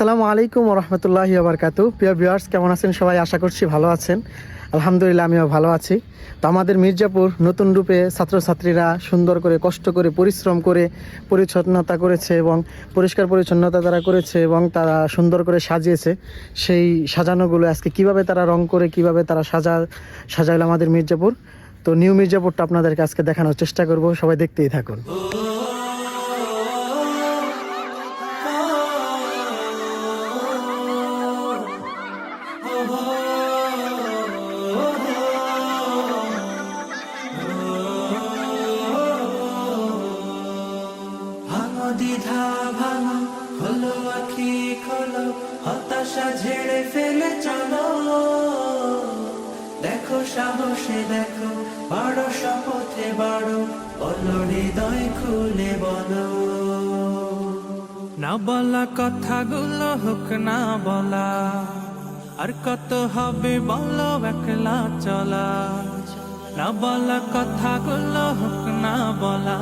আসসালামু আলাইকুম রহমতুল্লাহি আবরকাতু প্রিয় ভিউয়ার্স, কেমন আছেন? সবাই আশা করছি ভালো আছেন। আলহামদুলিল্লাহ, আমিও ভালো আছি। তো আমাদের মির্জাপুর নতুন রূপে ছাত্রছাত্রীরা সুন্দর করে, কষ্ট করে, পরিশ্রম করে, পরিচ্ছন্নতা করেছে এবং পরিষ্কার পরিচ্ছন্নতা তারা করেছে এবং তারা সুন্দর করে সাজিয়েছে। সেই সাজানোগুলো আজকে কীভাবে তারা রং করে, কীভাবে তারা সাজা, সাজাইল আমাদের মির্জাপুর? তো নিউ মির্জাপুরটা আপনাদেরকে আজকে দেখানোর চেষ্টা করব। সবাই দেখতেই থাকুন। দ্বিধা, ভাঙো, খোলো আখি, খোলো, হতাশা ঝেড়ে ফেলে চলো। দেখো সাহসে, দেখো, বড় শপথে, বড়, বলো হৃদয় খুলে বলো। না বলা কথাগুলো হোক, না বলা আর কত হবে বলো একলা চলা? না বলা কথাগুলো হোক, না বলা।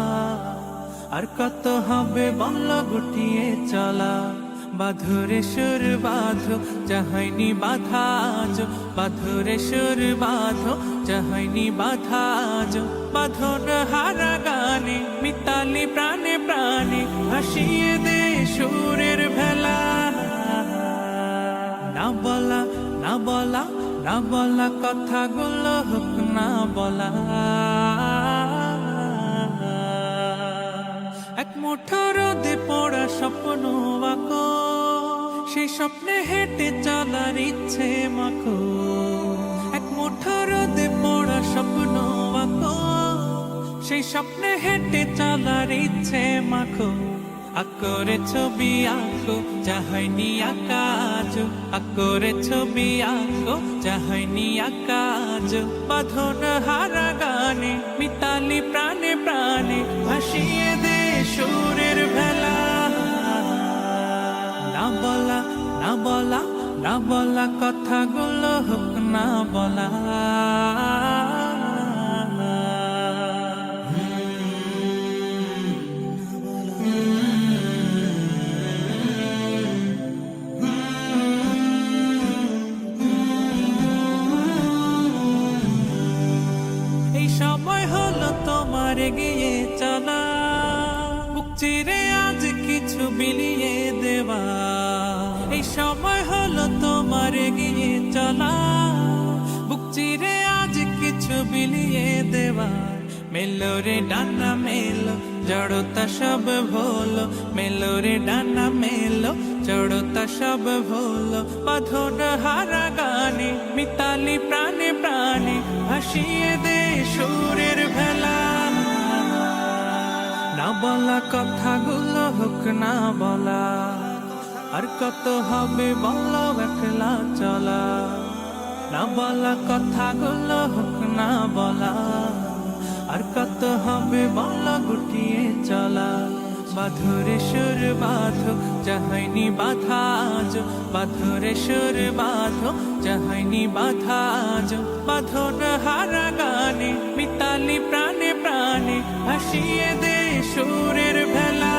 আর কত হবে বল গুটিয়ে চলা? বাধুরে সুর বাধো, যাহাইনি বাধা আজ। বাধুরে সুর বাঁধো, যাহাইনি বাধা আজ। বাঁধন হারা গানে মিতালি প্রাণে প্রাণে হাসিয়ে দে সুরের বলা, না বলা কথাগুলো হোক, না বলা। এক মুঠো রোদে পড়া স্বপ্ন আঁকো, সেই স্বপ্নে হেঁটে চলার ইচ্ছে মাখো। এক মুঠো রোদে পড়া স্বপ্ন আঁকো, সেই স্বপ্নে হেঁটে চলার ইচ্ছে মাখো। আকরে ছবি, আঁকো চাহাইনি আকাজ আকরে ছবি আঁকো চাহনি আকাজ বাঁধন হারা গানে, মিতালি প্রাণে প্রাণে ভাসিয়ে দে সুরের ভেলা। না বলা না বলা না বলা কথাগুলো হোক, না বলা। তোমার এগিয়ে চলা চিরে আজ কিছু বিলিয়ে দেওয়া। এই সময় হলো তোমার গিয়ে চলা বুক চিরে আজ কিছু বিলিয়ে দেওয়া। মেলো রে ডানা, মেলো জড়তা সব ভোলো। মেলো রে ডানা, মেলো জড়তা সব ভোলো। বাঁধন হারা গানে, মিতালি প্রাণে প্রাণে ভাসিয়ে দে সুরের ভেলা। বলা কথাগুলো হোক না বলা, আর কত হবে বলো একলা চলা। না বলা কথাগুলো হোক না বলা, আর কত হবে বলো গুটিয়ে চলা। বাধুরে সুর বাঁধো, যাহাইনি বাধা আজ। বাধুরে সুর বাঁধো, যাহাইনি বাধা আজ। বাঁধন হারা গানে, মিতালি প্রাণে প্রাণে ভাসিয়ে দে সুরের ভেলা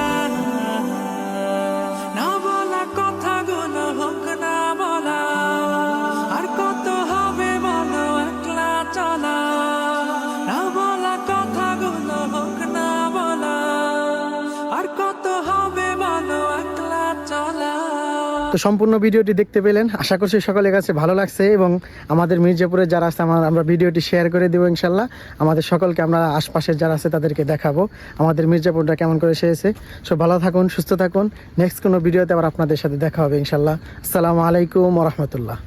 তো সম্পূর্ণ ভিডিওটি দেখতে পেলেন। আশা করছি সকলের কাছে ভালো লাগছে এবং আমাদের মির্জাপুরে যারা আছে, আমার আমরা ভিডিওটি শেয়ার করে দেবো ইনশাল্লাহ। আমাদের সকলকে আমরা আশপাশের যারা আছে, তাদেরকে দেখাবো। আমাদের মির্জাপুরটা কেমন করে সেরেছে সব ভালো থাকুন, সুস্থ থাকুন। নেক্সট কোনো ভিডিওতে আবার আপনাদের সাথে দেখা হবে ইনশাল্লাহ। আসসালামু আলাইকুম রহমতুল্লাহ।